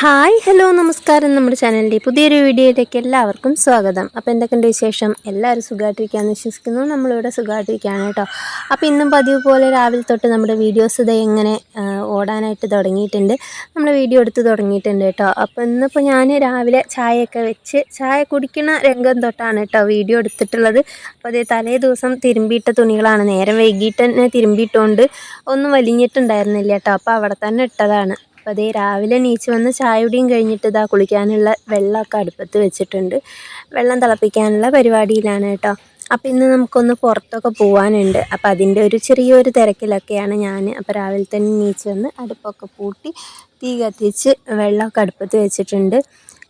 Hi hello നമസ്കാരം. നമ്മുടെ ചാനലിന്റെ പുതിയൊരു വീഡിയോയിലേക്ക് എല്ലാവർക്കും സ്വാഗതം. അപ്പോൾ എന്തൊക്കെയുണ്ട് വിശേഷം? എല്ലാവരും സുഖമായിട്ടിരിക്കുകയെന്ന് വിശ്വസിക്കുന്നു. നമ്മളിവിടെ സുഖമായിട്ടിരിക്കുകയാണ് കേട്ടോ. അപ്പോൾ ഇന്നും പതിവ് പോലെ രാവിലെ തൊട്ട് നമ്മുടെ വീഡിയോസ് ഇത് എങ്ങനെ ഓടാനായിട്ട് തുടങ്ങിയിട്ടുണ്ട്. നമ്മൾ വീഡിയോ എടുത്ത് തുടങ്ങിയിട്ടുണ്ട് കേട്ടോ. അപ്പോൾ ഇന്നിപ്പോൾ ഞാൻ രാവിലെ ചായയൊക്കെ വെച്ച് ചായ കുടിക്കുന്ന രംഗം തൊട്ടാണ് കേട്ടോ വീഡിയോ എടുത്തിട്ടുള്ളത്. അപ്പോൾ അതേ തലേ ദിവസം തിരുമ്പിയിട്ട തുണികളാണ്. നേരം വൈകിട്ട് തന്നെ തിരുമ്പിയിട്ടുകൊണ്ട് ഒന്നും വലിഞ്ഞിട്ടുണ്ടായിരുന്നില്ല കേട്ടോ. അപ്പോൾ അവിടെ തന്നെ ഇട്ടതാണ്. അപ്പോൾ അതേ രാവിലെ നീച്ച് വന്ന് ചായയുടെയും കഴിഞ്ഞിട്ട് ഇതാ കുളിക്കാനുള്ള വെള്ളമൊക്കെ അടുപ്പത്ത് വെച്ചിട്ടുണ്ട്. വെള്ളം തിളപ്പിക്കാനുള്ള പരിപാടിയിലാണ് കേട്ടോ. അപ്പോൾ ഇന്ന് നമുക്കൊന്ന് പുറത്തൊക്കെ പോകാനുണ്ട് അപ്പോൾ അതിന്റെ ഒരു ചെറിയൊരു തിരക്കിലൊക്കെയാണ് ഞാൻ അപ്പോൾ രാവിലെ തന്നെ നീച്ച് വന്ന് അടുപ്പൊക്കെ പൂട്ടി തീ കത്തിച്ച് വെള്ളമൊക്കെ അടുപ്പത്ത് വെച്ചിട്ടുണ്ട്.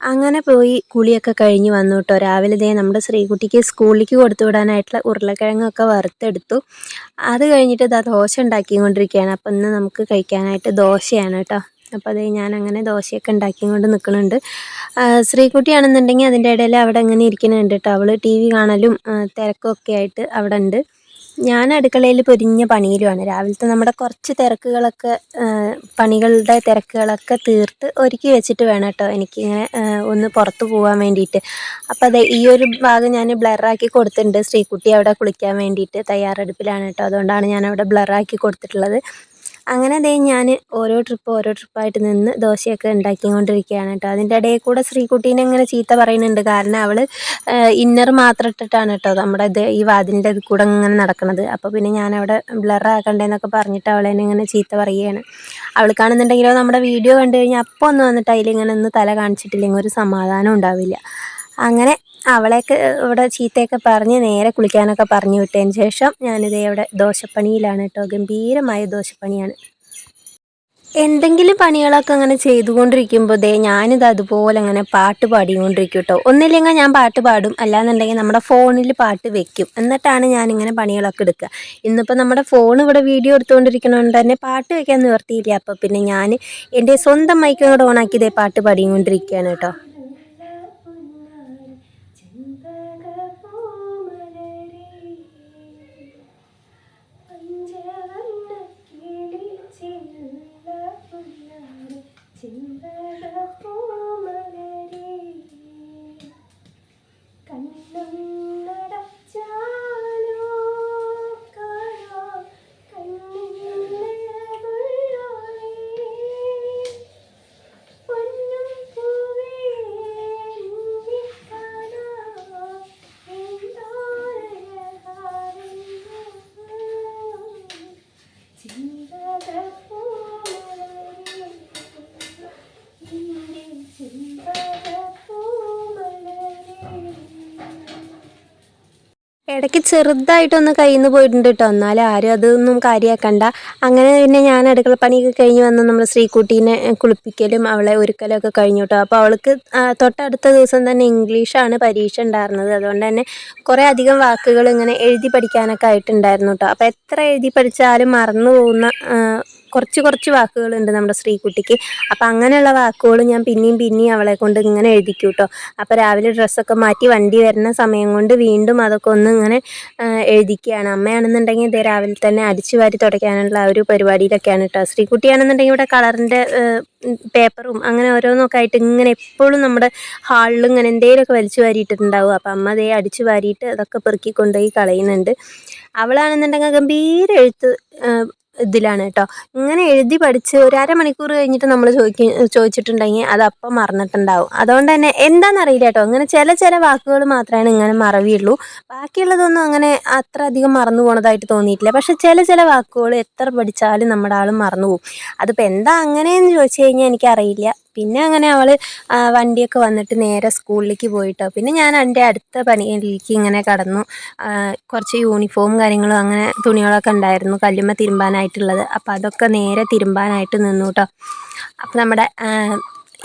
അങ്ങനെ പോയി കുളിയൊക്കെ കഴിഞ്ഞ് വന്നു കേട്ടോ. രാവിലെ ദേ നമ്മുടെ ശ്രീകുട്ടിക്ക് സ്കൂളിലേക്ക് കൊടുത്തു വിടാനായിട്ടുള്ള ഉരുളക്കിഴങ്ങൊക്കെ വറുത്തെടുത്തു. അത് കഴിഞ്ഞിട്ട് ദോശ ഉണ്ടാക്കിക്കൊണ്ടിരിക്കുകയാണ്. അപ്പം ഇന്ന് നമുക്ക് കഴിക്കാനായിട്ട് ദോശയാണ് കേട്ടോ. അപ്പോൾ അത് ഞാനങ്ങനെ ദോശയൊക്കെ ഉണ്ടാക്കിക്കൊണ്ട് നിൽക്കുന്നുണ്ട്. ശ്രീകുട്ടിയാണെന്നുണ്ടെങ്കിൽ അതിന്റെ ഇടയിൽ അവിടെ അങ്ങനെ ഇരിക്കുന്നുണ്ട് കേട്ടോ. അവൾ ടി വി കാണലും തിരക്കൊക്കെ ആയിട്ട് അവിടെ ഉണ്ട്. ഞാൻ അടുക്കളയിൽ പൊരിഞ്ഞ പണിയിലുമാണ്. രാവിലത്തെ നമ്മുടെ കുറച്ച് തിരക്കുകളൊക്കെ പണികളുടെ തിരക്കുകളൊക്കെ തീർത്ത് ഒരുക്കി വെച്ചിട്ട് വേണം കേട്ടോ എനിക്കിങ്ങനെ ഒന്ന് പുറത്ത് പോകാൻ വേണ്ടിയിട്ട്. അപ്പോൾ അതെ ഈ ഒരു ഭാഗം ഞാൻ ബ്ലറാക്കി കൊടുത്തിട്ടുണ്ട്. ശ്രീകുട്ടി അവിടെ കുളിക്കാൻ വേണ്ടിയിട്ട് തയ്യാറെടുപ്പിലാണ് കേട്ടോ. അതുകൊണ്ടാണ് ഞാൻ അവിടെ ബ്ലറാക്കി കൊടുത്തിട്ടുള്ളത്. അങ്ങനെ ദേ ഞാൻ ഓരോ ട്രിപ്പ് ഓരോ ട്രിപ്പായിട്ട് നിന്ന് ദോശയൊക്കെ ഉണ്ടാക്കിക്കൊണ്ടിരിക്കുകയാണ് കേട്ടോ. അതിന്റെ ഇടയിൽ കൂടെ ശ്രീകുട്ടീനെ ഇങ്ങനെ ചീത്ത പറയുന്നുണ്ട്. കാരണം അവൾ ഇന്നർ മാത്രം ഇട്ടിട്ടാണ് കേട്ടോ നമ്മുടെ ഇത് ഈ വാതിലിന്റെ ഇത് കൂടെ ഇങ്ങനെ നടക്കുന്നത് അപ്പോൾ പിന്നെ ഞാനവിടെ ബ്ലറാക്കണ്ടേന്നൊക്കെ പറഞ്ഞിട്ട് അവളെ ഇങ്ങനെ ചീത്ത പറയുകയാണ്. അവൾ കാണുന്നുണ്ടെങ്കിലോ നമ്മുടെ വീഡിയോ കണ്ടു കഴിഞ്ഞാൽ അപ്പോൾ ഒന്ന് വന്നിട്ട് അതിലിങ്ങനെ ഒന്ന് തല കാണിച്ചിട്ടില്ലെങ്കിൽ ഒരു സമാധാനം ഉണ്ടാവില്ല. അങ്ങനെ അവളെയൊക്കെ ഇവിടെ ചീത്തയൊക്കെ പറഞ്ഞ് നേരെ കുളിക്കാനൊക്കെ പറഞ്ഞു വിട്ടതിന് ശേഷം ഞാനിതേ ഇവിടെ ദോശപ്പണിയിലാണ് കേട്ടോ. ഗംഭീരമായ ദോശപ്പണിയാണ്. എന്തെങ്കിലും പണികളൊക്കെ അങ്ങനെ ചെയ്തുകൊണ്ടിരിക്കുമ്പോൾ ദേ ഞാനിത് അതുപോലെ അങ്ങനെ പാട്ട് പാടിക്കൊണ്ടിരിക്കും കേട്ടോ. ഒന്നില്ലെങ്കിൽ ഞാൻ പാട്ട് പാടും. അല്ലാന്നുണ്ടെങ്കിൽ നമ്മുടെ ഫോണിൽ പാട്ട് വെക്കും. എന്നിട്ടാണ് ഞാനിങ്ങനെ പണികളൊക്കെ എടുക്കുക. ഇന്നിപ്പോൾ നമ്മുടെ ഫോൺ ഇവിടെ വീഡിയോ എടുത്തുകൊണ്ടിരിക്കണോണ്ട് തന്നെ പാട്ട് വെക്കാൻ നിവർത്തിയില്ല അപ്പോൾ പിന്നെ ഞാൻ എന്റെ സ്വന്തം മൈക്കും കൂടെ ഓണാക്കി ഇതേ പാട്ട് പാടിക്കൊണ്ടിരിക്കുകയാണ് കേട്ടോ. ഇടയ്ക്ക് ചെറുതായിട്ടൊന്ന് കയ്യിൽ നിന്ന് പോയിട്ടുണ്ട് കേട്ടോ എന്നാലും ആരും അതൊന്നും കാര്യമാക്കണ്ട അങ്ങനെ പിന്നെ ഞാൻ അടുക്കള പണിയൊക്കെ കഴിഞ്ഞ് വന്ന് നമ്മൾ ശ്രീകുട്ടീനെ കുളിപ്പിക്കലും അവളെ ഒരുക്കലൊക്കെ കഴിഞ്ഞു കേട്ടോ അപ്പോൾ അവൾക്ക് തൊട്ടടുത്ത ദിവസം തന്നെ ഇംഗ്ലീഷാണ് പരീക്ഷ ഉണ്ടായിരുന്നത്. അതുകൊണ്ട് തന്നെ കുറേ അധികം വാക്കുകൾ ഇങ്ങനെ എഴുതി പഠിക്കാനൊക്കെ ആയിട്ടുണ്ടായിരുന്നു കേട്ടോ അപ്പോൾ എത്ര എഴുതി പഠിച്ചാലും മറന്നു പോകുന്ന കുറച്ച് കുറച്ച് വാക്കുകളുണ്ട് നമ്മുടെ ശ്രീകുട്ടിക്ക്. അപ്പം അങ്ങനെയുള്ള വാക്കുകൾ ഞാൻ പിന്നെയും പിന്നെയും അവളെ കൊണ്ട് ഇങ്ങനെ എഴുതിക്കും കേട്ടോ അപ്പോൾ രാവിലെ ഡ്രസ്സൊക്കെ മാറ്റി വണ്ടി വരുന്ന സമയം കൊണ്ട് വീണ്ടും അതൊക്കെ ഒന്ന് ഇങ്ങനെ എഴുതിക്കുകയാണ്. അമ്മയാണെന്നുണ്ടെങ്കിൽ ഇതേ രാവിലെ തന്നെ അടിച്ചു വാരി തുടയ്ക്കാനുള്ള ഒരു പരിപാടിയിലൊക്കെയാണ് കേട്ടോ. ശ്രീകുട്ടിയാണെന്നുണ്ടെങ്കിൽ ഇവിടെ കളറിന്റെ പേപ്പറും അങ്ങനെ ഓരോന്നൊക്കെ ആയിട്ട് ഇങ്ങനെ എപ്പോഴും നമ്മുടെ ഹാളിൽ ഇങ്ങനെ എന്തെങ്കിലുമൊക്കെ വലിച്ചു വാരിയിട്ടിട്ടുണ്ടാവും അപ്പം അമ്മ അതേ അടിച്ചു വാരിയിട്ട് അതൊക്കെ പെറുക്കി കൊണ്ടുപോയി കളയുന്നുണ്ട്. അവളാണെന്നുണ്ടെങ്കിൽ ഗംഭീര എഴുത്ത് ഇതിലാണ് കേട്ടോ. ഇങ്ങനെ എഴുതി പഠിച്ച് ഒരു അരമണിക്കൂർ കഴിഞ്ഞിട്ട് നമ്മൾ ചോദിക്ക ചോദിച്ചിട്ടുണ്ടെങ്കിൽ അത് അപ്പം മറന്നിട്ടുണ്ടാവും. അതുകൊണ്ട് തന്നെ എന്താണെന്നറിയില്ല കേട്ടോ. അങ്ങനെ ചില ചില വാക്കുകൾ മാത്രമാണ് ഇങ്ങനെ മറവിയുള്ളൂ. ബാക്കിയുള്ളതൊന്നും അങ്ങനെ അത്ര അധികം മറന്നു പോണതായിട്ട് തോന്നിയിട്ടില്ല. പക്ഷെ ചില ചില വാക്കുകൾ എത്ര പഠിച്ചാലും നമ്മുടെ ആൾ മറന്നു പോകും. അതിപ്പോൾ എന്താ അങ്ങനെയെന്ന് ചോദിച്ചു കഴിഞ്ഞാൽ എനിക്കറിയില്ല. പിന്നെ അങ്ങനെ അവൾ വണ്ടിയൊക്കെ വന്നിട്ട് നേരെ സ്കൂളിലേക്ക് പോയിട്ടോ. പിന്നെ ഞാൻ എന്റെ അടുത്ത പണിയിലേക്ക് ഇങ്ങനെ കടന്നു. കുറച്ച് യൂണിഫോം കാര്യങ്ങളും അങ്ങനെ തുണികളൊക്കെ ഉണ്ടായിരുന്നു കല്ലുമ്മ തിരുമ്പാനായിട്ടുള്ളത്. അപ്പോൾ അതൊക്കെ നേരെ തിരുമ്പാനായിട്ട് നിന്നു കേട്ടോ അപ്പോൾ നമ്മുടെ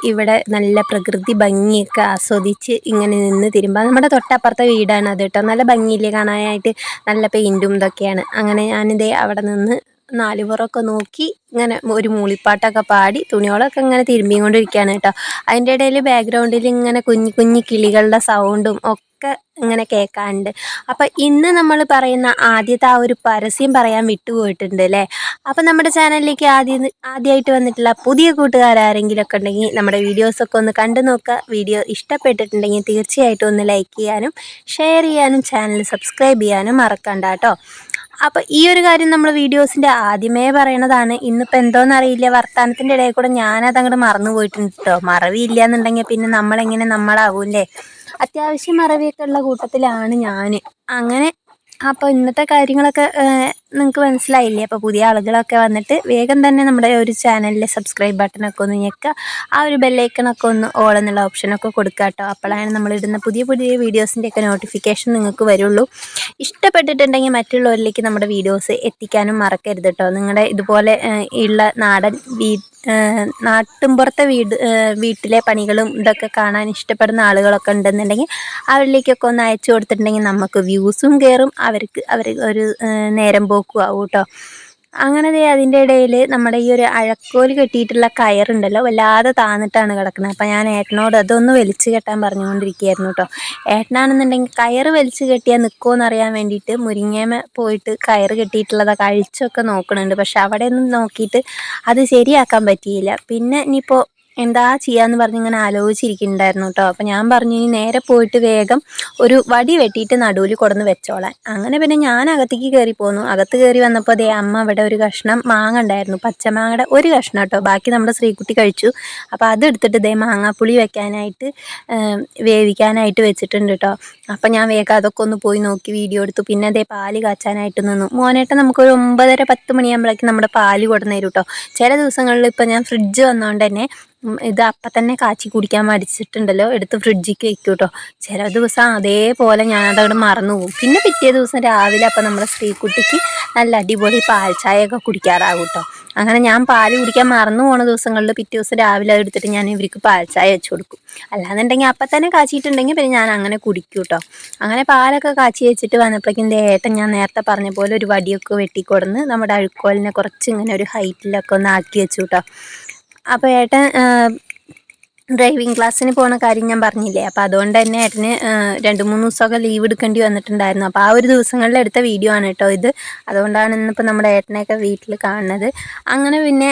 ഇവിടെ നല്ല പ്രകൃതി ഭംഗിയൊക്കെ ആസ്വദിച്ച് ഇങ്ങനെ നിന്ന് തിരുമ്പോൾ നമ്മുടെ തൊട്ടപ്പുറത്തെ വീടാണ് അത് കേട്ടോ നല്ല ഭംഗിയില്ലേ കാണാനായിട്ട്? നല്ല പെയിന്റും ഇതൊക്കെയാണ്. അങ്ങനെ ഞാനിതേ അവിടെ നിന്ന് നാലുപുറമൊക്കെ നോക്കി ഇങ്ങനെ ഒരു മൂളിപ്പാട്ടൊക്കെ പാടി തുണികളൊക്കെ ഇങ്ങനെ തിരുമ്പിക്കൊണ്ടിരിക്കുകയാണ് കേട്ടോ. അതിന്റെ ഇടയിൽ ബാക്ക്ഗ്രൗണ്ടിൽ ഇങ്ങനെ കുഞ്ഞു കുഞ്ഞു കിളികളുടെ സൗണ്ടും ഒക്കെ ഇങ്ങനെ കേൾക്കാറുണ്ട് അപ്പം ഇന്ന് നമ്മൾ പറയുന്ന ആദ്യത്തെ ആ ഒരു പരസ്യം പറയാൻ വിട്ടുപോയിട്ടുണ്ട് അല്ലേ? അപ്പം നമ്മുടെ ചാനലിലേക്ക് ആദ്യം ആദ്യമായിട്ട് വന്നിട്ടുള്ള പുതിയ കൂട്ടുകാരാരെങ്കിലും ഒക്കെ ഉണ്ടെങ്കിൽ നമ്മുടെ വീഡിയോസൊക്കെ ഒന്ന് കണ്ടു നോക്കുക. വീഡിയോ ഇഷ്ടപ്പെട്ടിട്ടുണ്ടെങ്കിൽ തീർച്ചയായിട്ടും ഒന്ന് ലൈക്ക് ചെയ്യാനും ഷെയർ ചെയ്യാനും ചാനൽ സബ്സ്ക്രൈബ് ചെയ്യാനും മറക്കണ്ട കേട്ടോ. അപ്പോൾ ഈ ഒരു കാര്യം നമ്മൾ വീഡിയോസിന്റെ ആദ്യമേ പറയണതാണ്. ഇന്നിപ്പോൾ എന്തോന്നറിയില്ല വർത്തമാനത്തിന്റെ ഇടയിൽ കൂടെ ഞാനത് അങ്ങോട്ട് മറന്നു പോയിട്ടുണ്ട് കേട്ടോ മറവിയില്ല എന്നുണ്ടെങ്കിൽ പിന്നെ നമ്മളെങ്ങനെ നമ്മളാവൂല്ലേ? അത്യാവശ്യം മറവിയൊക്കെ ഉള്ള കൂട്ടത്തിലാണ് ഞാൻ അങ്ങനെ അപ്പോൾ ഇന്നത്തെ കാര്യങ്ങളൊക്കെ നിങ്ങൾക്ക് മനസ്സിലായില്ലേ? അപ്പോൾ പുതിയ ആളുകളൊക്കെ വന്നിട്ട് വേഗം തന്നെ നമ്മുടെ ഒരു ചാനലിലെ സബ്സ്ക്രൈബ് ബട്ടണൊക്കെ ഒന്ന് ഞെക്കുക. ആ ഒരു ബെല്ലൈക്കണൊക്കെ ഒന്ന് ഓൾ എന്നുള്ള ഓപ്ഷനൊക്കെ കൊടുക്കുക കേട്ടോ. അപ്പോഴാണ് നമ്മളിടുന്ന പുതിയ പുതിയ വീഡിയോസിന്റെയൊക്കെ നോട്ടിഫിക്കേഷൻ നിങ്ങൾക്ക് വരുള്ളൂ. ഇഷ്ടപ്പെട്ടിട്ടുണ്ടെങ്കിൽ മറ്റുള്ളവരിലേക്ക് നമ്മുടെ വീഡിയോസ് എത്തിക്കാനും മറക്കരുത് കേട്ടോ. നിങ്ങളുടെ ഇതുപോലെ ഉള്ള നാടൻ വീ നാട്ടിൻപുറത്തെ വീട് വീട്ടിലെ പണികളും ഇതൊക്കെ കാണാൻ ഇഷ്ടപ്പെടുന്ന ആളുകളൊക്കെ ഉണ്ടെന്നുണ്ടെങ്കിൽ അവരിലേക്കൊക്കെ ഒന്ന് അയച്ചു കൊടുത്തിട്ടുണ്ടെങ്കിൽ നമുക്ക് വ്യൂസും കയറും. അവർക്ക് അവർ ഒരു നേരം പോക്കും ആവും കേട്ടോ അങ്ങനെ അതിന്റെ ഇടയിൽ നമ്മുടെ ഈ ഒരു അഴക്കോൽ കെട്ടിയിട്ടുള്ള കയറുണ്ടല്ലോ വല്ലാതെ താന്നിട്ടാണ് കിടക്കുന്നത് അപ്പം ഞാൻ ഏട്ടനോട് അതൊന്ന് വലിച്ചു കെട്ടാൻ പറഞ്ഞുകൊണ്ടിരിക്കുകയായിരുന്നു കേട്ടോ ഏട്ടനാണെന്നുണ്ടെങ്കിൽ കയറ് വലിച്ചു കെട്ടിയാൽ നിൽക്കുമോ എന്നറിയാൻ വേണ്ടിയിട്ട് മുരിങ്ങേമ പോയിട്ട് കയറ് കെട്ടിയിട്ടുള്ളത് കഴിച്ചൊക്കെ നോക്കണുണ്ട്. പക്ഷെ അവിടെ ഒന്നും നോക്കിയിട്ട് അത് ശരിയാക്കാൻ പറ്റിയില്ല. പിന്നെ ഇനിയിപ്പോൾ എന്താ ചെയ്യാന്ന് പറഞ്ഞ് ഇങ്ങനെ ആലോചിച്ചിരിക്കുന്നുണ്ടായിരുന്നു കേട്ടോ അപ്പം ഞാൻ പറഞ്ഞു ഇനി നേരെ പോയിട്ട് വേഗം ഒരു വടി വെട്ടിയിട്ട് നടുവിൽ കൊടന്ന് വെച്ചോളാൻ. അങ്ങനെ പിന്നെ ഞാൻ അകത്തേക്ക് കയറി പോന്നു. അകത്ത് കയറി വന്നപ്പോൾ അതേ അമ്മ അവിടെ ഒരു കഷ്ണം മാങ്ങ ഉണ്ടായിരുന്നു. പച്ചമാങ്ങയുടെ ഒരു കഷ്ണം കേട്ടോ ബാക്കി നമ്മുടെ ശ്രീകുട്ടി കഴിച്ചു. അപ്പോൾ അതെടുത്തിട്ട് ഇതേ മാങ്ങാപ്പുളി വെക്കാനായിട്ട് വേവിക്കാനായിട്ട് വെച്ചിട്ടുണ്ട് കേട്ടോ അപ്പം ഞാൻ വേഗം അതൊക്കെ ഒന്ന് പോയി നോക്കി വീഡിയോ എടുത്തു. പിന്നെ അതേ പാൽ കാച്ചാനായിട്ട് നിന്നു. മോനേട്ട നമുക്കൊരു ഒമ്പതര പത്ത് മണിയാകുമ്പോഴേക്കും നമ്മുടെ പാൽ കൊടുന്നു തരും കേട്ടോ ചില ദിവസങ്ങളിൽ ഇപ്പം ഞാൻ ഫ്രിഡ്ജ് വന്നതുകൊണ്ട് തന്നെ ഇത് അപ്പം തന്നെ കാച്ചി കുടിക്കാൻ മടിച്ചിട്ടുണ്ടല്ലോ. എടുത്ത് ഫ്രിഡ്ജിക്ക് വെക്കും കേട്ടോ ചില ദിവസം അതേപോലെ ഞാനതവിടെ മറന്നു പോകും. പിന്നെ പിറ്റേ ദിവസം രാവിലെ അപ്പം നമ്മുടെ സ്ത്രീക്കുട്ടിക്ക് നല്ല അടിപൊളി പാൽ ചായയൊക്കെ കുടിക്കാറാകും കേട്ടോ അങ്ങനെ ഞാൻ പാൽ കുടിക്കാൻ മറന്നു പോണ ദിവസങ്ങളിൽ പിറ്റേ ദിവസം രാവിലെ എടുത്തിട്ട് ഞാൻ ഇവർക്ക് പാൽ ചായ വെച്ച് കൊടുക്കും. അല്ലാന്നുണ്ടെങ്കിൽ അപ്പം തന്നെ കാച്ചിട്ടുണ്ടെങ്കിൽ പിന്നെ ഞാൻ അങ്ങനെ കുടിക്കും കേട്ടോ അങ്ങനെ പാലൊക്കെ കാച്ചി വെച്ചിട്ട് വന്നപ്പോഴേക്കും ഏട്ടൻ ഞാൻ നേരത്തെ പറഞ്ഞ പോലെ ഒരു വടിയൊക്കെ വെട്ടിക്കൊടുന്ന് നമ്മുടെ അഴുക്കോലിനെ കുറച്ച് ഇങ്ങനെ ഒരു ഹൈറ്റിലൊക്കെ ഒന്ന് ആക്കി വെച്ചു കേട്ടോ അപ്പോൾ ഏട്ടൻ ഡ്രൈവിംഗ് ക്ലാസ്സിന് പോണ കാര്യം ഞാൻ പറഞ്ഞില്ലേ? അപ്പോൾ അതുകൊണ്ട് തന്നെ ഏട്ടന് രണ്ട് മൂന്ന് ദിവസമൊക്കെ ലീവ് എടുക്കേണ്ടി വന്നിട്ടുണ്ടായിരുന്നു. അപ്പോൾ ആ ഒരു ദിവസങ്ങളിൽ എടുത്ത വീഡിയോ ആണ് കേട്ടോ ഇത്. അതുകൊണ്ടാണ് ഇന്നിപ്പോൾ നമ്മുടെ ഏട്ടനെയൊക്കെ വീട്ടിൽ കാണുന്നത്. അങ്ങനെ പിന്നെ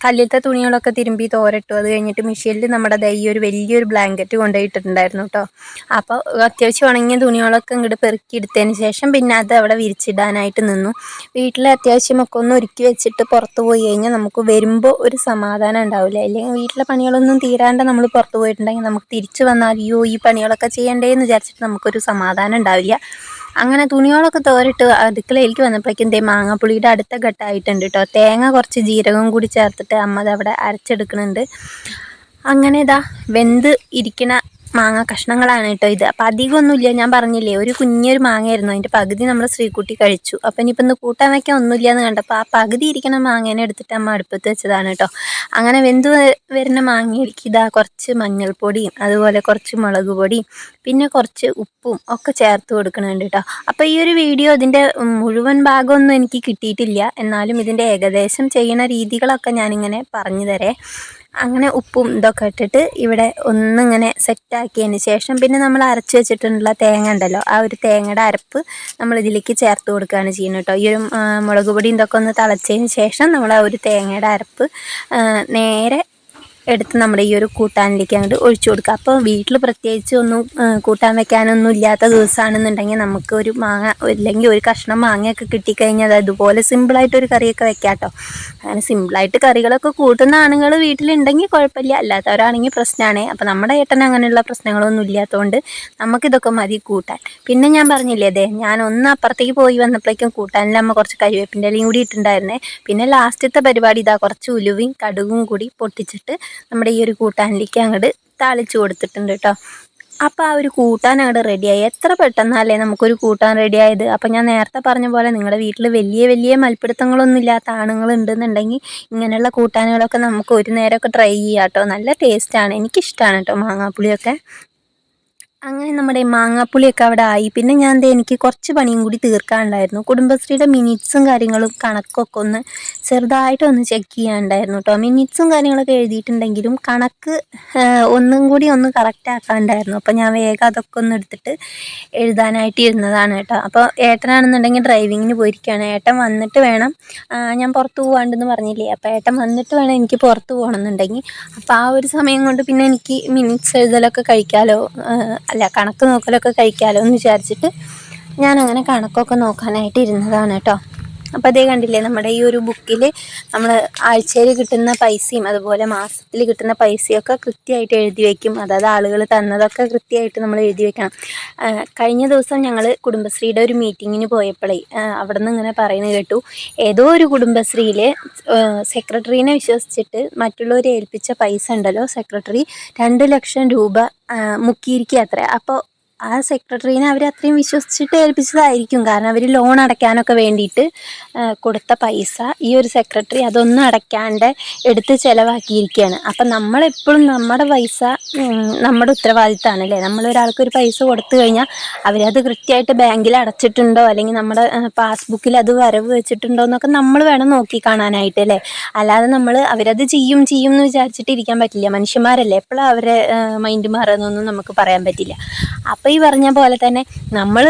കല്ലിലത്തെ തുണികളൊക്കെ തിരുമ്പി തോരട്ടു. അത് കഴിഞ്ഞിട്ട് മെഷീനിൽ നമ്മുടെ ദൈ ഒരു വലിയൊരു ബ്ലാങ്കറ്റ് കൊണ്ടുപോയിട്ടുണ്ടായിരുന്നു കേട്ടോ അപ്പോൾ അത്യാവശ്യം ഉണങ്ങിയ തുണികളൊക്കെ ഇങ്ങോട്ട് പെറുക്കി എടുത്തതിന് ശേഷം പിന്നെ അത് അവിടെ വിരിച്ചിടാനായിട്ട് നിന്നു. വീട്ടിൽ അത്യാവശ്യമൊക്കെ ഒന്ന് ഒരുക്കി വെച്ചിട്ട് പുറത്ത് പോയി കഴിഞ്ഞാൽ നമുക്ക് വരുമ്പോൾ ഒരു സമാധാനം ഉണ്ടാവില്ല. അല്ലെങ്കിൽ വീട്ടിലെ പണികളൊന്നും തീരാണ്ട് നമ്മൾ പുറത്ത് പോയിട്ടുണ്ടെങ്കിൽ നമുക്ക് തിരിച്ചു വന്നാൽ അയ്യോ ഈ പണികളൊക്കെ ചെയ്യണ്ടേ എന്ന് വിചാരിച്ചിട്ട് നമുക്കൊരു സമാധാനം ഉണ്ടാവില്ല. അങ്ങനെ തുണികളൊക്കെ തോരിട്ട് അടുക്കളയിലേക്ക് വന്നപ്പോഴേക്കും ദേ മാങ്ങാപ്പുളിയുടെ അടുത്ത ഘട്ടമായിട്ടുണ്ട് കേട്ടോ. തേങ്ങ കുറച്ച് ജീരകം കൂടി ചേർത്തിട്ട് അമ്മ അവിടെ അരച്ചെടുക്കുന്നുണ്ട്. അങ്ങനെ ഇതാ വെന്ത് ഇരിക്കണ മാങ്ങ കഷ്ണങ്ങളാണ് കേട്ടോ ഇത്. അപ്പം അധികമൊന്നുമില്ല. ഞാൻ പറഞ്ഞില്ലേ ഒരു കുഞ്ഞൊരു മാങ്ങയായിരുന്നു. അതിന്റെ പകുതി നമ്മൾ ശ്രീകുട്ടി കഴിച്ചു. അപ്പം ഇനിയിപ്പോൾ ഒന്ന് കൂട്ടാൻ വയ്ക്കാൻ ഒന്നുമില്ല എന്ന് കണ്ടപ്പോൾ ആ പകുതി ഇരിക്കുന്ന മാങ്ങേനെ എടുത്തിട്ട് അമ്മ അടുപ്പത്ത് വെച്ചതാണ് കേട്ടോ. അങ്ങനെ വെന്ത് വരുന്ന മാങ്ങയിലേക്ക് ഇതാ കുറച്ച് മഞ്ഞൾപ്പൊടിയും അതുപോലെ കുറച്ച് മുളക് പൊടിയും പിന്നെ കുറച്ച് ഉപ്പും ഒക്കെ ചേർത്ത് കൊടുക്കണുണ്ട് കേട്ടോ. അപ്പോൾ ഈ ഒരു വീഡിയോ ഇതിന്റെ മുഴുവൻ ഭാഗമൊന്നും എനിക്ക് കിട്ടിയിട്ടില്ല. എന്നാലും ഇതിന്റെ ഏകദേശം ചെയ്യുന്ന രീതികളൊക്കെ ഞാനിങ്ങനെ പറഞ്ഞു തരേ. അങ്ങനെ ഉപ്പും ഇതൊക്കെ ഇട്ടിട്ട് ഇവിടെ ഒന്നിങ്ങനെ സെറ്റാക്കിയതിന് ശേഷം പിന്നെ നമ്മൾ അരച്ച് വെച്ചിട്ടുള്ള തേങ്ങ ഉണ്ടല്ലോ ആ ഒരു തേങ്ങയുടെ അരപ്പ് നമ്മൾ ഇതിലേക്ക് ചേർത്ത് കൊടുക്കുകയാണ് ചെയ്യുന്നത് കേട്ടോ ഈ ഒരു മുളക് പൊടി ഇതൊക്കെ ഒന്ന് തിളച്ചതിന് ശേഷം നമ്മൾ ആ ഒരു തേങ്ങയുടെ അരപ്പ് നേരെ എടുത്ത് നമ്മുടെ ഈ ഒരു കൂട്ടാനിലേക്ക് അങ്ങോട്ട് ഒഴിച്ചു കൊടുക്കുക. അപ്പോൾ വീട്ടിൽ പ്രത്യേകിച്ച് ഒന്നും കൂട്ടാൻ വെക്കാനൊന്നും ഇല്ലാത്ത ദിവസമാണെന്നുണ്ടെങ്കിൽ നമുക്ക് ഒരു മാങ്ങ അല്ലെങ്കിൽ ഒരു കഷ്ണം മാങ്ങയൊക്കെ കിട്ടിക്കഴിഞ്ഞാൽ അതുപോലെ സിമ്പിളായിട്ടൊരു കറിയൊക്കെ വെക്കാം കേട്ടോ. അങ്ങനെ സിമ്പിളായിട്ട് കറികളൊക്കെ കൂട്ടുന്ന ആണുങ്ങൾ വീട്ടിലുണ്ടെങ്കിൽ കുഴപ്പമില്ല. അല്ലാത്തവരാണെങ്കിൽ പ്രശ്നമാണ്. അപ്പോൾ നമ്മുടെ ഏട്ടൻ അങ്ങനെയുള്ള പ്രശ്നങ്ങളൊന്നും ഇല്ലാത്തതുകൊണ്ട് നമുക്കിതൊക്കെ മതി കൂട്ടാൻ. പിന്നെ ഞാൻ പറഞ്ഞില്ലേ അതെ ഞാൻ ഒന്ന് അപ്പുറത്തേക്ക് പോയി വന്നപ്പോഴേക്കും കൂട്ടാനിൽ അമ്മ കുറച്ച് കരിവേപ്പിന്റെ ഇലയും കൂടി ഇട്ടുണ്ടായിരുന്നേ പിന്നെ ലാസ്റ്റത്തെ പരിപാടി ഇതാ കുറച്ച് ഉലുവയും കടുകും കൂടി പൊട്ടിച്ചിട്ട് നമ്മുടെ ഈ ഒരു കൂട്ടാനിലേക്ക് അങ്ങോട്ട് താളിച്ച് കൊടുത്തിട്ടുണ്ട് കേട്ടോ അപ്പോൾ ആ ഒരു കൂട്ടാൻ അങ്ങോട്ട് റെഡിയായി എത്ര പെട്ടെന്നല്ലേ നമുക്കൊരു കൂട്ടാൻ റെഡിയായത് അപ്പോൾ ഞാൻ നേരത്തെ പറഞ്ഞ പോലെ നിങ്ങളുടെ വീട്ടിൽ വലിയ വലിയ മൽപ്പിടുത്തങ്ങളൊന്നും ഇല്ലാത്ത ആണുങ്ങൾ ഉണ്ടെന്നുണ്ടെങ്കിൽ ഇങ്ങനെയുള്ള കൂട്ടാനുകളൊക്കെ നമുക്ക് ഒരു നേരമൊക്കെ ട്രൈ ചെയ്യാം കേട്ടോ നല്ല ടേസ്റ്റാണ് എനിക്കിഷ്ടമാണ് കേട്ടോ മാങ്ങാപ്പുളിയൊക്കെ. അങ്ങനെ നമ്മുടെ മാങ്ങാപ്പുളിയൊക്കെ അവിടെ ആയി. പിന്നെ ഞാൻ എനിക്ക് കുറച്ച് പണിയും കൂടി തീർക്കാനുണ്ടായിരുന്നു. കുടുംബശ്രീയുടെ മിനിറ്റ്സും കാര്യങ്ങളും കണക്കൊക്കെ ഒന്ന് ചെറുതായിട്ടൊന്ന് ചെക്ക് ചെയ്യാനുണ്ടായിരുന്നു കേട്ടോ മിനിറ്റ്സും കാര്യങ്ങളൊക്കെ എഴുതിയിട്ടുണ്ടെങ്കിലും കണക്ക് ഒന്നും കൂടി ഒന്ന് കറക്റ്റ് ആക്കാനുണ്ടായിരുന്നു. അപ്പോൾ ഞാൻ വേഗം അതൊക്കെ ഒന്ന് എടുത്തിട്ട് എഴുതാനായിട്ട് ഇരുന്നതാണ് കേട്ടോ അപ്പോൾ ഏട്ടനാണെന്നുണ്ടെങ്കിൽ ഡ്രൈവിങ്ങിന് പോയിരിക്കുകയാണ്. ഏട്ടൻ വന്നിട്ട് വേണം ഞാൻ പുറത്ത് പോകാണ്ടെന്ന് പറഞ്ഞില്ലേ? അപ്പോൾ ഏട്ടൻ വന്നിട്ട് വേണം എനിക്ക് പുറത്ത് പോകണമെന്നുണ്ടെങ്കിൽ. അപ്പോൾ ആ ഒരു സമയം കൊണ്ട് പിന്നെ എനിക്ക് മിനിറ്റ്സ് എഴുതലൊക്കെ കഴിക്കാലോ അല്ല കണക്ക് നോക്കലൊക്കെ കഴിക്കാലോ എന്ന് വിചാരിച്ചിട്ട് ഞാനങ്ങനെ കണക്കൊക്കെ നോക്കാനായിട്ട് ഇരുന്നതാണ് കേട്ടോ അപ്പോൾ അതേ കണ്ടില്ലേ നമ്മുടെ ഈ ഒരു ബുക്കിൽ നമ്മൾ ആഴ്ചയിൽ കിട്ടുന്ന പൈസയും അതുപോലെ മാസത്തിൽ കിട്ടുന്ന പൈസയൊക്കെ കൃത്യമായിട്ട് എഴുതി വയ്ക്കും അതായത് ആളുകൾ തന്നതൊക്കെ കൃത്യമായിട്ട് നമ്മൾ എഴുതി വെക്കണം. കഴിഞ്ഞ ദിവസം ഞങ്ങൾ കുടുംബശ്രീയുടെ ഒരു മീറ്റിങ്ങിന് പോയപ്പോഴേ അവിടെ നിന്ന് ഇങ്ങനെ പറയുന്നത് കേട്ടു. ഏതോ ഒരു കുടുംബശ്രീയിൽ സെക്രട്ടറിനെ വിശ്വസിച്ചിട്ട് മറ്റുള്ളവരെ ഏൽപ്പിച്ച പൈസ ഉണ്ടല്ലോ സെക്രട്ടറി രണ്ട് ലക്ഷം രൂപ മുക്കിയിരിക്കുക അത്ര. അപ്പോൾ ആ സെക്രട്ടറിനെ അവർ അത്രയും വിശ്വസിച്ചിട്ട് ഏൽപ്പിച്ചതായിരിക്കും. കാരണം അവർ ലോൺ അടയ്ക്കാനൊക്കെ വേണ്ടിയിട്ട് കൊടുത്ത പൈസ ഈ ഒരു സെക്രട്ടറി അതൊന്നും അടയ്ക്കാണ്ട് എടുത്ത് ചിലവാക്കിയിരിക്കുകയാണ്. അപ്പം നമ്മളെപ്പോഴും നമ്മുടെ പൈസ നമ്മുടെ ഉത്തരവാദിത്തമാണ് അല്ലേ നമ്മളൊരാൾക്ക് ഒരു പൈസ കൊടുത്തു കഴിഞ്ഞാൽ അവരത് കൃത്യമായിട്ട് ബാങ്കിൽ അടച്ചിട്ടുണ്ടോ? അല്ലെങ്കിൽ നമ്മുടെ പാസ്ബുക്കിൽ അത് വരവ് വെച്ചിട്ടുണ്ടോ എന്നൊക്കെ നമ്മൾ വേണം നോക്കി കാണാനായിട്ട് അല്ലേ? അല്ലാതെ നമ്മൾ അവരത് ചെയ്യും ചെയ്യും എന്ന് വിചാരിച്ചിട്ട് ഇരിക്കാൻ പറ്റില്ല. മനുഷ്യന്മാരല്ലേ? എപ്പോഴും അവരെ മൈൻഡ് മാറുന്നൊന്നും നമുക്ക് പറയാൻ പറ്റില്ല. ഈ പറഞ്ഞ പോലെ തന്നെ നമ്മൾ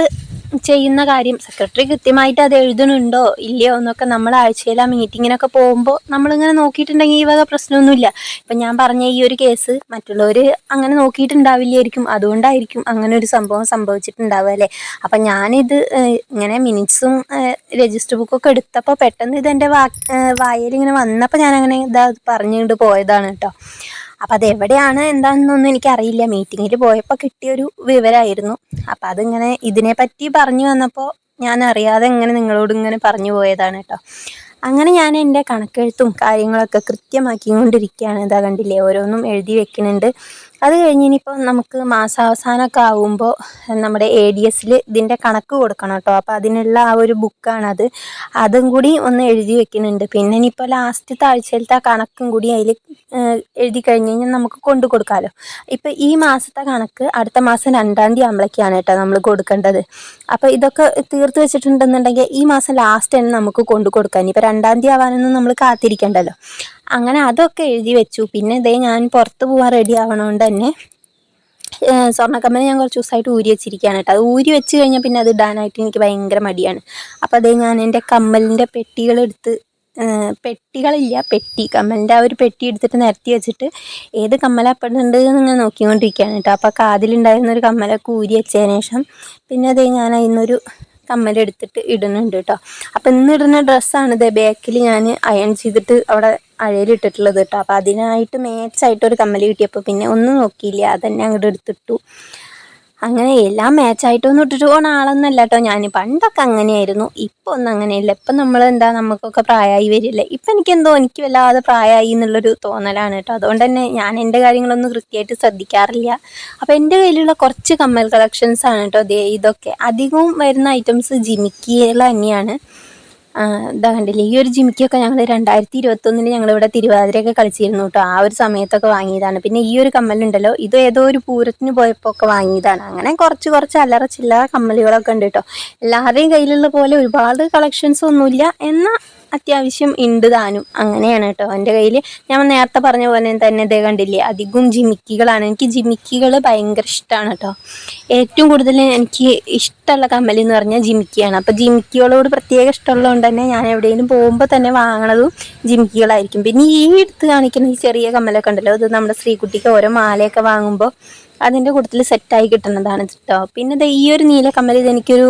ചെയ്യുന്ന കാര്യം സെക്രട്ടറി കൃത്യമായിട്ട് അത് എഴുതുന്നുണ്ടോ ഇല്ലയോ എന്നൊക്കെ നമ്മൾ ആഴ്ചയിൽ ആ മീറ്റിങ്ങിനൊക്കെ പോകുമ്പോൾ നമ്മളിങ്ങനെ നോക്കിയിട്ടുണ്ടെങ്കിൽ ഈ വക പ്രശ്നമൊന്നുമില്ല. ഇപ്പം ഞാൻ പറഞ്ഞ ഈ ഒരു കേസ് മറ്റുള്ളവർ അങ്ങനെ നോക്കിയിട്ടുണ്ടാവില്ലായിരിക്കും. അതുകൊണ്ടായിരിക്കും അങ്ങനെ ഒരു സംഭവം സംഭവിച്ചിട്ടുണ്ടാവുക അല്ലേ? അപ്പം ഞാനിത് ഇങ്ങനെ മിനിറ്റ്സും രജിസ്റ്റർ ബുക്കൊക്കെ എടുത്തപ്പോൾ പെട്ടെന്ന് ഇത് എന്റെ വാ വായയിൽ ഇങ്ങനെ വന്നപ്പോൾ ഞാനങ്ങനെ ഇതാ പറഞ്ഞുകൊണ്ട് പോയതാണ് കേട്ടോ. അപ്പം അതെവിടെയാണ് എന്താണെന്നൊന്നും എനിക്കറിയില്ല. മീറ്റിങ്ങിൽ പോയപ്പോൾ കിട്ടിയൊരു വിവരമായിരുന്നു അപ്പം അതിങ്ങനെ ഇതിനെപ്പറ്റി പറഞ്ഞു വന്നപ്പോൾ ഞാൻ അറിയാതെ ഇങ്ങനെ നിങ്ങളോട് ഇങ്ങനെ പറഞ്ഞു പോയതാണ് കേട്ടോ. അങ്ങനെ ഞാൻ എന്റെ കണക്കെഴുത്തും കാര്യങ്ങളൊക്കെ കൃത്യമാക്കിക്കൊണ്ടിരിക്കുകയാണ്. ഇതാ കണ്ടില്ലേ ഓരോന്നും എഴുതി വെക്കുന്നുണ്ട്. അത് കഴിഞ്ഞ് ഇനിയിപ്പോൾ നമുക്ക് മാസാവസാനമൊക്കെ ആകുമ്പോൾ നമ്മുടെ എ ഡി എസിൽ ഇതിന്റെ കണക്ക് കൊടുക്കണം കേട്ടോ. അപ്പോൾ അതിനുള്ള ആ ഒരു ബുക്കാണത്. അതും കൂടി ഒന്ന് എഴുതി വെക്കുന്നുണ്ട്. പിന്നെ ഇനിയിപ്പോൾ ലാസ്റ്റത്തെ ആഴ്ചയിലത്തെ ആ കണക്കും കൂടി അതിൽ എഴുതി കഴിഞ്ഞ് കഴിഞ്ഞാൽ നമുക്ക് കൊണ്ടു കൊടുക്കാമല്ലോ ഇപ്പം ഈ മാസത്തെ കണക്ക് അടുത്ത മാസം രണ്ടാം തീയതി ആകുമ്പോഴേക്കാണ് കേട്ടോ നമ്മൾ കൊടുക്കേണ്ടത്. അപ്പോൾ ഇതൊക്കെ തീർത്ത് വെച്ചിട്ടുണ്ടെന്നുണ്ടെങ്കിൽ ഈ മാസം ലാസ്റ്റ് തന്നെ നമുക്ക് കൊണ്ടു കൊടുക്കാൻ ഇപ്പം രണ്ടാം തീയതി ആവാനൊന്നും നമ്മൾ കാത്തിരിക്കണ്ടല്ലോ. അങ്ങനെ അതൊക്കെ എഴുതി വെച്ചു. പിന്നെ ഇതേ ഞാൻ പുറത്ത് പോകാൻ റെഡി ആവണോണ്ട് തന്നെ സ്വർണക്കമ്മൽ ഞാൻ കുറച്ച് ദിവസമായിട്ട് ഊരി വെച്ചിരിക്കുകയാണ് കേട്ടോ. അത് ഊരി വെച്ച് കഴിഞ്ഞാൽ പിന്നെ അത് ഇടാനായിട്ട് എനിക്ക് ഭയങ്കര മടിയാണ്. അപ്പോൾ അതേ ഞാൻ എന്റെ കമ്മലിന്റെ പെട്ടികളെടുത്ത് പെട്ടികളില്ല പെട്ടി കമ്മലിന്റെ ആ ഒരു പെട്ടി എടുത്തിട്ട് നിരത്തി വെച്ചിട്ട് ഏത് കമ്മലപ്പെടുന്നുണ്ട് എന്നിങ്ങനെ നോക്കിക്കൊണ്ടിരിക്കുകയാണ് കേട്ടോ. അപ്പോൾ കാതിലുണ്ടായിരുന്ന ഒരു കമ്മലൊക്കെ ഊരി വെച്ചതിന് ശേഷം പിന്നെ അതേ ഞാൻ അതിന്നൊരു കമ്മലെടുത്തിട്ട് ഇടുന്നുണ്ട് കേട്ടോ. അപ്പോൾ ഇന്ന് ഇടുന്ന ഡ്രസ്സാണ് ഇത് ബാക്കിൽ ഞാൻ അയൺ ചെയ്തിട്ട് അവിടെ അഴയിലിട്ടിട്ടുള്ളത് കേട്ടോ. അപ്പം അതിനായിട്ട് മാച്ചായിട്ട് ഒരു കമ്മൽ കിട്ടിയപ്പോൾ പിന്നെ ഒന്നും നോക്കിയില്ല. അതന്നെ അങ്ങോട്ട് എടുത്തിട്ടു. അങ്ങനെ എല്ലാം മാച്ചായിട്ടൊന്നും ഇട്ടിട്ട് പോണ ആളൊന്നല്ല കേട്ടോ ഞാൻ പണ്ടൊക്കെ അങ്ങനെയായിരുന്നു. ഇപ്പം ഒന്നും അങ്ങനെയല്ല. ഇപ്പം നമ്മൾ എന്താ നമുക്കൊക്കെ പ്രായമായി വരില്ലേ. ഇപ്പം എനിക്കെന്തോ എനിക്ക് വല്ലാതെ പ്രായമായി എന്നുള്ളൊരു തോന്നലാണ് കേട്ടോ. അതുകൊണ്ട് തന്നെ ഞാൻ എന്റെ കാര്യങ്ങളൊന്നും കൃത്യമായിട്ട് ശ്രദ്ധിക്കാറില്ല. അപ്പോൾ എന്റെ കയ്യിലുള്ള കുറച്ച് കമ്മൽ കളക്ഷൻസ് ആണ് കേട്ടോ ഇതൊക്കെ. അധികവും വരുന്ന ഐറ്റംസ് ജിമിക്കികൾ തന്നെയാണ്. ഇതാ കണ്ടില്ലേ ഈ ഒരു ജിമിക്കൊക്കെ ഞങ്ങൾ രണ്ടായിരത്തി ഇരുപത്തൊന്നിന് ഞങ്ങളിവിടെ തിരുവാതിരയൊക്കെ കളിച്ചിരുന്നു കേട്ടോ ആ ഒരു സമയത്തൊക്കെ വാങ്ങിയതാണ്. പിന്നെ ഈ ഒരു കമ്മലുണ്ടല്ലോ ഇത് ഏതോ ഒരു പൂരത്തിന് പോയപ്പോൾ ഒക്കെ വാങ്ങിയതാണ്. അങ്ങനെ കുറച്ച് കുറച്ച് അലറ ചില്ലറ കമ്മലുകളൊക്കെ ഉണ്ട് കേട്ടോ എല്ലാവരുടെയും കയ്യിലുള്ള പോലെ ഒരുപാട് കളക്ഷൻസ് ഒന്നുമില്ല. എന്നാൽ അത്യാവശ്യം ഉണ്ട് താനും. അങ്ങനെയാണ് കേട്ടോ എന്റെ കയ്യിൽ ഞാൻ നേരത്തെ പറഞ്ഞ പോലെ തന്നെ ഇതേ കണ്ടില്ലേ അധികവും ജിമിക്കികളാണ്. എനിക്ക് ജിമിക്കികൾ ഭയങ്കര ഇഷ്ടമാണ് കേട്ടോ. ഏറ്റവും കൂടുതൽ എനിക്ക് ഇഷ്ടമുള്ള കമ്മൽ എന്ന് പറഞ്ഞാൽ ജിമിക്കിയാണ്. അപ്പോൾ ജിമിക്കികളോട് പ്രത്യേക ഇഷ്ടമുള്ളതുകൊണ്ട് തന്നെ ഞാൻ എവിടെയെങ്കിലും പോകുമ്പോൾ തന്നെ വാങ്ങണതും ജിമിക്കികളായിരിക്കും. പിന്നെ ഈ എടുത്ത് കാണിക്കുന്ന ഈ ചെറിയ കമ്മലൊക്കെ ഉണ്ടല്ലോ അത് നമ്മുടെ ശ്രീകുട്ടിക്ക് ഓരോ മാലയൊക്കെ വാങ്ങുമ്പോൾ അതിന്റെ കൂട്ടത്തിൽ സെറ്റായി കിട്ടുന്നതാണ് കേട്ടോ. പിന്നെ ഈ ഒരു നീല കമ്മൽ ഇതെനിക്കൊരു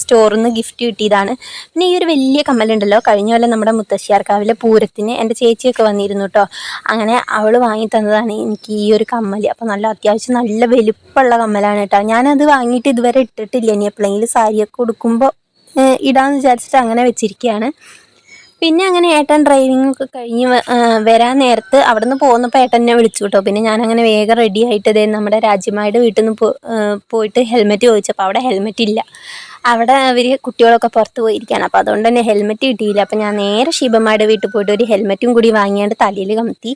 സ്റ്റോറിൽ നിന്ന് ഗിഫ്റ്റ് കിട്ടിയതാണ്. പിന്നെ ഈ ഒരു വലിയ കമ്മലുണ്ടല്ലോ കഴിഞ്ഞ പോലെ നമ്മുടെ മുത്തശ്ശിയാർക്കാവിലെ പൂരത്തിന് എന്റെ ചേച്ചിയൊക്കെ വന്നിരുന്നു കേട്ടോ അങ്ങനെ അവൾ വാങ്ങി തന്നതാണ് എനിക്ക് ഈ ഒരു കമ്മൽ അപ്പോൾ നല്ല അത്യാവശ്യം നല്ല വലുപ്പമുള്ള കമ്മലാണ് കേട്ടോ ഞാനത് വാങ്ങിയിട്ട് ഇതുവരെ ഇട്ടിട്ടില്ല. ഇനി എപ്പോഴെങ്കിലും സാരിയൊക്കെ കൊടുക്കുമ്പോൾ ഇടാമെന്ന് വിചാരിച്ചിട്ട് അങ്ങനെ വെച്ചിരിക്കുകയാണ് പിന്നെ അങ്ങനെ ഏട്ടൻ ഡ്രൈവിംഗ് ഒക്കെ കഴിഞ്ഞ് വരാൻ നേരത്ത് അവിടെ നിന്ന് പോകുന്നപ്പോൾ ഏട്ടൻ എന്നെ വിളിച്ചു കേട്ടോ പിന്നെ ഞാനങ്ങനെ വേഗം റെഡി ആയിട്ട് നമ്മുടെ രാജ്യമായുടെ വീട്ടിൽ നിന്ന് പോയിട്ട് ഹെൽമെറ്റ് ചോദിച്ചപ്പോൾ അവിടെ ഹെൽമെറ്റ് ഇല്ല. അവിടെ അവർ കുട്ടികളൊക്കെ പുറത്ത് പോയിരിക്കുകയാണ് അപ്പോൾ അതുകൊണ്ട് തന്നെ ഹെൽമെറ്റ് കിട്ടിയില്ല. അപ്പോൾ ഞാൻ നേരെ ശിവമ്മയുടെ വീട്ടിൽ പോയിട്ട് ഒരു ഹെൽമെറ്റും കൂടി വാങ്ങിയാണ്ട് തലയിൽ കമത്തി.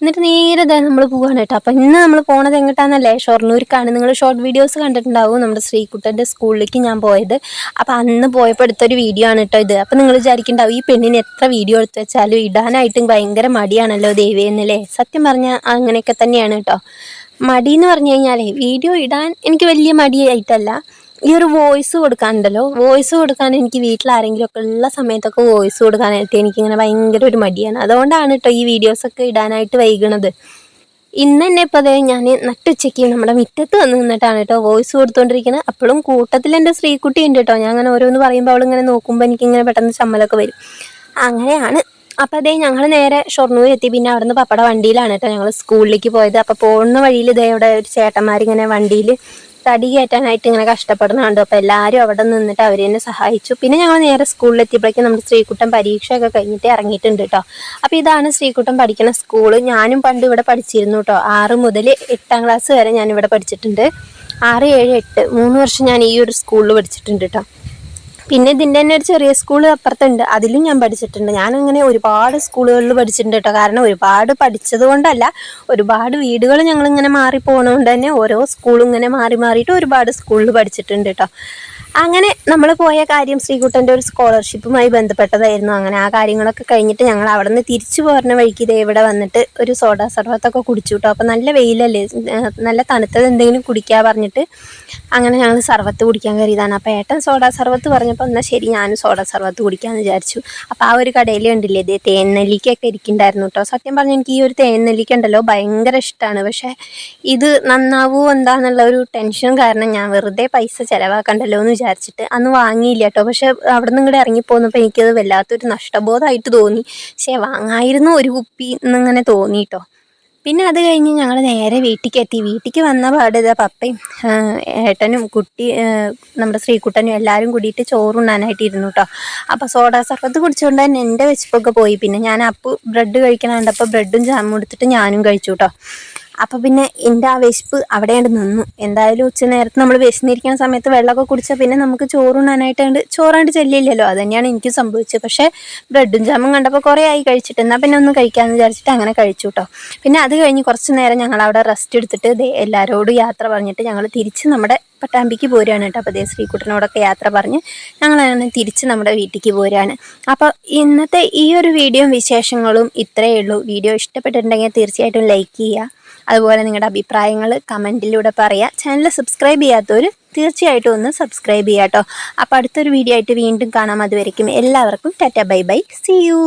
എന്നിട്ട് നേരെ നമ്മൾ പോവാണ് കേട്ടോ. അപ്പം ഇന്ന് നമ്മൾ പോണത് എങ്ങോട്ടാന്നല്ലേ? ഷൊർണൂർക്കാണ്. നിങ്ങൾ ഷോർട്ട് വീഡിയോസ് കണ്ടിട്ടുണ്ടാവും. നമ്മുടെ ശ്രീകുട്ടന്റെ സ്കൂളിലേക്ക് ഞാൻ പോയത്. അപ്പം അന്ന് പോയപ്പോൾ എടുത്തൊരു വീഡിയോ ആണ് കേട്ടോ ഇത്. അപ്പം നിങ്ങൾ വിചാരിക്കുന്നുണ്ടാവും ഈ പെണ്ണിന് എത്ര വീഡിയോ എടുത്ത് വെച്ചാലും ഇടാനായിട്ടും ഭയങ്കര മടിയാണല്ലോ ദേവി എന്നല്ലേ? സത്യം പറഞ്ഞാൽ അങ്ങനെയൊക്കെ തന്നെയാണ് കേട്ടോ. മടി എന്ന് പറഞ്ഞു കഴിഞ്ഞാലേ വീഡിയോ ഇടാൻ എനിക്ക് വലിയ മടിയായിട്ടല്ല. ഈ ഒരു വോയിസ് കൊടുക്കാനുണ്ടല്ലോ. വോയിസ് കൊടുക്കാൻ എനിക്ക് വീട്ടിൽ ആരെങ്കിലും ഒക്കെ ഉള്ള സമയത്തൊക്കെ വോയിസ് കൊടുക്കാനായിട്ട് എനിക്കിങ്ങനെ ഭയങ്കര ഒരു മടിയാണ്. അതുകൊണ്ടാണ് കേട്ടോ ഈ വീഡിയോസൊക്കെ ഇടാനായിട്ട് വൈകുന്നത് ഇന്ന് തന്നെ ഇപ്പോൾ അതേ ഞാൻ നട്ടുച്ചയ്ക്ക് നമ്മുടെ മുറ്റത്ത് വന്ന് നിന്നിട്ടാണ് കേട്ടോ വോയിസ് കൊടുത്തുകൊണ്ടിരിക്കുന്നത് അപ്പോഴും കൂട്ടത്തിൽ എന്റെ സ്ത്രീക്കുട്ടി ഉണ്ട് കേട്ടോ ഞാൻ അങ്ങനെ ഓരോന്ന് പറയുമ്പോൾ അവളിങ്ങനെ നോക്കുമ്പോൾ എനിക്കിങ്ങനെ പെട്ടെന്ന് ചമ്മലൊക്കെ വരും. അങ്ങനെയാണ്. അപ്പോൾ അതേ ഞങ്ങൾ നേരെ ഷൊർണൂർ എത്തി. പിന്നെ അവിടുന്ന് പപ്പട വണ്ടിയിലാണ് കേട്ടോ ഞങ്ങൾ സ്കൂളിലേക്ക് പോയത്. അപ്പോൾ പോകുന്ന വഴിയിൽ ഇതേ ഇവിടെ ഒരു ചേട്ടന്മാരിങ്ങനെ വണ്ടിയിൽ തടി കയറ്റാനായിട്ട് ഇങ്ങനെ കഷ്ടപ്പെടുന്നുണ്ട്. അപ്പോൾ എല്ലാവരും അവിടെ നിന്നിട്ട് അവർ തന്നെ സഹായിച്ചു. പിന്നെ ഞങ്ങൾ നേരെ സ്കൂളിൽ എത്തിയപ്പോഴേക്കും നമ്മുടെ ശ്രീകുട്ടൻ പരീക്ഷയൊക്കെ കഴിഞ്ഞിട്ട് ഇറങ്ങിയിട്ടുണ്ട് കേട്ടോ അപ്പോൾ ഇതാണ് ശ്രീകുട്ടൻ പഠിക്കുന്ന സ്കൂൾ. ഞാനും പണ്ട് ഇവിടെ പഠിച്ചിരുന്നു കേട്ടോ ആറ് മുതൽ എട്ടാം ക്ലാസ് വരെ ഞാൻ ഇവിടെ പഠിച്ചിട്ടുണ്ട്. ആറ് ഏഴ് എട്ട് മൂന്ന് വർഷം ഞാൻ ഈ ഒരു സ്കൂളിൽ പഠിച്ചിട്ടുണ്ട് കേട്ടോ പിന്നെ ഇതിന്റെ തന്നെ ഒരു ചെറിയ സ്കൂൾ അപ്പുറത്തുണ്ട്. അതിലും ഞാൻ പഠിച്ചിട്ടുണ്ട്. ഞാനിങ്ങനെ ഒരുപാട് സ്കൂളുകളിൽ പഠിച്ചിട്ടുണ്ട് കേട്ടോ. കാരണം ഒരുപാട് പഠിച്ചത് കൊണ്ടല്ല ഒരുപാട് വീടുകൾ ഞങ്ങളിങ്ങനെ മാറി പോകുന്നതുകൊണ്ട് തന്നെ ഓരോ സ്കൂളും ഇങ്ങനെ മാറി മാറിയിട്ട് ഒരുപാട് സ്കൂളിൽ പഠിച്ചിട്ടുണ്ട് കേട്ടോ. അങ്ങനെ നമ്മൾ പോയ കാര്യം ശ്രീകുട്ടന്റെ ഒരു സ്കോളർഷിപ്പുമായി ബന്ധപ്പെട്ടതായിരുന്നു. അങ്ങനെ ആ കാര്യങ്ങളൊക്കെ കഴിഞ്ഞിട്ട് ഞങ്ങൾ അവിടെ നിന്ന് തിരിച്ചു പോരുന്ന വഴിക്ക് ഇതേ ഇവിടെ വന്നിട്ട് ഒരു സോഡ സർവത്തൊക്കെ കുടിച്ചു കേട്ടോ അപ്പോൾ നല്ല വെയിലല്ലേ? നല്ല തണുത്തത് എന്തെങ്കിലും കുടിക്കാൻ പറഞ്ഞിട്ട് അങ്ങനെ ഞങ്ങൾ സർവത്ത് കുടിക്കാൻ കയറിയതാണ് അപ്പോൾ ഏട്ടൻ സോഡ സർവത്ത് പറഞ്ഞപ്പോൾ എന്നാൽ ശരി ഞാനും സോഡ സർവത്ത് കുടിക്കാമെന്ന് വിചാരിച്ചു. അപ്പോൾ ആ ഒരു കടയിൽ കണ്ടില്ലേ? ഇതേ തേൻനെല്ലിക്കൊക്കെ ഇരിക്കുന്നുണ്ടായിരുന്നു കേട്ടോ സത്യം പറഞ്ഞാൽ എനിക്ക് ഈ ഒരു തേൻനെല്ലിക്ക ഉണ്ടല്ലോ ഭയങ്കര ഇഷ്ടമാണ് പക്ഷേ ഇത് നന്നാവോ എന്താണെന്നുള്ള ഒരു ടെൻഷൻ കാരണം ഞാൻ വെറുതെ പൈസ ചിലവാക്കണ്ടല്ലോ എന്ന് വിചാരിച്ചിട്ട് അന്ന് വാങ്ങിയില്ല കേട്ടോ. പക്ഷെ അവിടെ നിന്ന് ഇങ്ങോട്ട് ഇറങ്ങിപ്പോന്നപ്പോൾ എനിക്കത് വല്ലാത്തൊരു നഷ്ടബോധമായിട്ട് തോന്നി. പക്ഷേ വാങ്ങായിരുന്നു ഒരു കുപ്പി എന്നിങ്ങനെ തോന്നി കേട്ടോ. പിന്നെ അത് കഴിഞ്ഞ് ഞങ്ങൾ നേരെ വീട്ടിലേക്ക് എത്തി വീട്ടിലേക്ക് വന്ന പാട് പപ്പയും ഏട്ടനും കുട്ടി നമ്മുടെ ശ്രീകുട്ടനും എല്ലാവരും കൂടിയിട്ട് ചോറുണ്ണാനായിട്ട് ഇരുന്നു കേട്ടോ. അപ്പോൾ സോഡ സർബത്ത് കുടിച്ചുകൊണ്ട് തന്നെ എന്റെ വെച്ചപ്പൊക്കെ പോയി. പിന്നെ ഞാൻ അപ്പ് ബ്രെഡ് കഴിക്കണ കണ്ടപ്പോൾ ബ്രെഡും ജാമും എടുത്തിട്ട് ഞാനും കഴിച്ചു കേട്ടോ. അപ്പോൾ പിന്നെ എന്റെ ആ വിശപ്പ് അവിടെയാണ്ട് നിന്നു. എന്തായാലും ഉച്ച നേരത്ത് നമ്മൾ വിശന്നിരിക്കുന്ന സമയത്ത് വെള്ളമൊക്കെ കുടിച്ചാൽ പിന്നെ നമുക്ക് ചോറുണ്ണാനായിട്ട് കണ്ട് ചോറാണ്ട് ചെല്ലില്ലല്ലോ. അത് തന്നെയാണ് എനിക്ക് സംഭവിച്ചത്. പക്ഷേ ബ്രെഡും ജാമും കണ്ടപ്പോൾ കുറേ ആയി കഴിച്ചിട്ട് എന്നാൽ പിന്നെ ഒന്ന് കഴിക്കാമെന്ന് വിചാരിച്ചിട്ട് അങ്ങനെ കഴിച്ചു കേട്ടോ പിന്നെ അത് കഴിഞ്ഞ് കുറച്ച് നേരം ഞങ്ങൾ അവിടെ റെസ്റ്റ് എടുത്തിട്ട് എല്ലാവരോടും യാത്ര പറഞ്ഞിട്ട് ഞങ്ങൾ തിരിച്ച് നമ്മുടെ പട്ടാമ്പിക്ക് പോരുകയാണ് കേട്ടോ. അപ്പോൾ ശ്രീകുട്ടനോടൊക്കെ യാത്ര പറഞ്ഞ് ഞങ്ങൾ അങ്ങനെ തിരിച്ച് നമ്മുടെ വീട്ടിലേക്ക് പോരുകയാണ്. അപ്പോൾ ഇന്നത്തെ ഈ ഒരു വീഡിയോ വിശേഷങ്ങളും ഇത്രയേ ഉള്ളൂ. വീഡിയോ ഇഷ്ടപ്പെട്ടിട്ടുണ്ടെങ്കിൽ തീർച്ചയായിട്ടും ലൈക്ക് ചെയ്യുക. അതുപോലെ നിങ്ങളുടെ അഭിപ്രായങ്ങൾ കമന്റിലൂടെ പറയുക ചാനൽ സബ്സ്ക്രൈബ് ചെയ്യാത്തവർ തീർച്ചയായിട്ടും ഒന്ന് സബ്സ്ക്രൈബ് ചെയ്യാട്ടോ. കേട്ടോ അപ്പോൾ അടുത്തൊരു വീഡിയോ ആയിട്ട് വീണ്ടും കാണാം. അതുവരയ്ക്കും എല്ലാവർക്കും tata bye bye. See you